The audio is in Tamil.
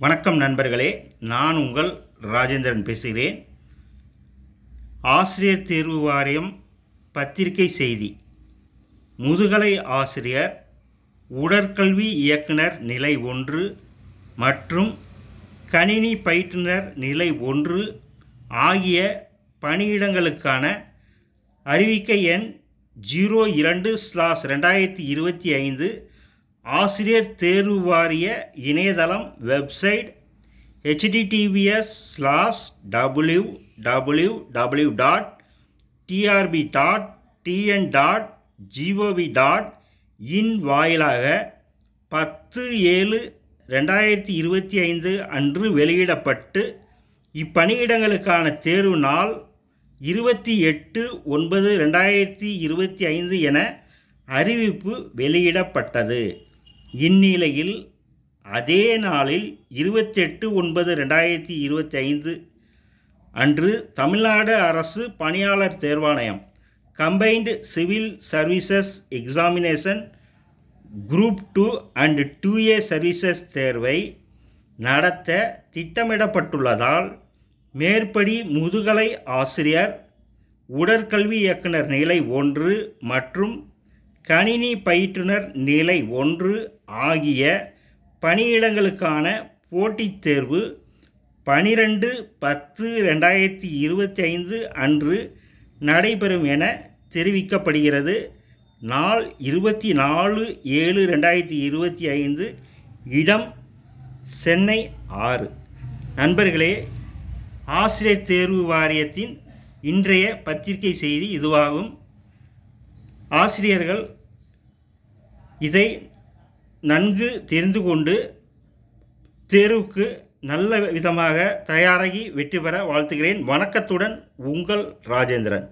வணக்கம் நண்பர்களே நான் உங்கள் ராஜேந்திரன் பேசுகிறேன். ஆசிரியர் தேர்வு வாரியம் பத்திரிகை செய்தி. முதுகலை ஆசிரியர் உடற்கல்வி இயக்குனர் நிலை ஒன்று மற்றும் கணினி பயிற்றுனர் நிலை ஒன்று ஆகிய பணியிடங்களுக்கான அறிவிக்கை எண் ஜீரோ இரண்டு ஸ்லாஸ் ரெண்டாயிரத்தி இருபத்தி ஐந்து ஆசிரியர் தேர்வு வாரிய இணையதளம் website HTTPS slash W W W dot TRB dot TN dot GOV dot in வாயிலாக பத்து ஏழு ரெண்டாயிரத்தி இருபத்தி ஐந்து அன்று வெளியிடப்பட்டு இப்பணியிடங்களுக்கான தேர்வு நாள் இருபத்தி எட்டு ஒன்பது ரெண்டாயிரத்தி இருபத்தி ஐந்து என அறிவிப்பு வெளியிடப்பட்டது. இந்நிலையில் அதே நாளில் இருபத்தெட்டு ஒன்பது ரெண்டாயிரத்தி இருபத்தி ஐந்து அன்று தமிழ்நாடு அரசு பணியாளர் தேர்வாணையம் combined civil services examination group two and two A services தேர்வை நடத்த திட்டமிடப்பட்டுள்ளதால் மேற்படி முதுகலை ஆசிரியர் உடற்கல்வி இயக்குனர் நிலை ஒன்று மற்றும் கணினி பயிற்றுனர் நிலை ஒன்று ஆகிய பணியிடங்களுக்கான போட்டித் தேர்வு பனிரெண்டு பத்து ரெண்டாயிரத்தி இருபத்தி ஐந்து அன்று நடைபெறும் என தெரிவிக்கப்படுகிறது. நாள் இருபத்தி நாலு ஏழு ரெண்டாயிரத்தி இருபத்தி ஐந்து இடம் சென்னை ஆறு. நண்பர்களே ஆசிரியர் தேர்வு வாரியத்தின் இன்றைய பத்திரிகை செய்தி இதுவாகும். ஆசிரியர்கள் இதை நன்கு தெரிந்து கொண்டு தேர்வுக்கு நல்ல விதமாக தயாராகி வெற்றி பெற வாழ்த்துகிறேன். வணக்கத்துடன் உங்கள் ராஜேந்திரன்.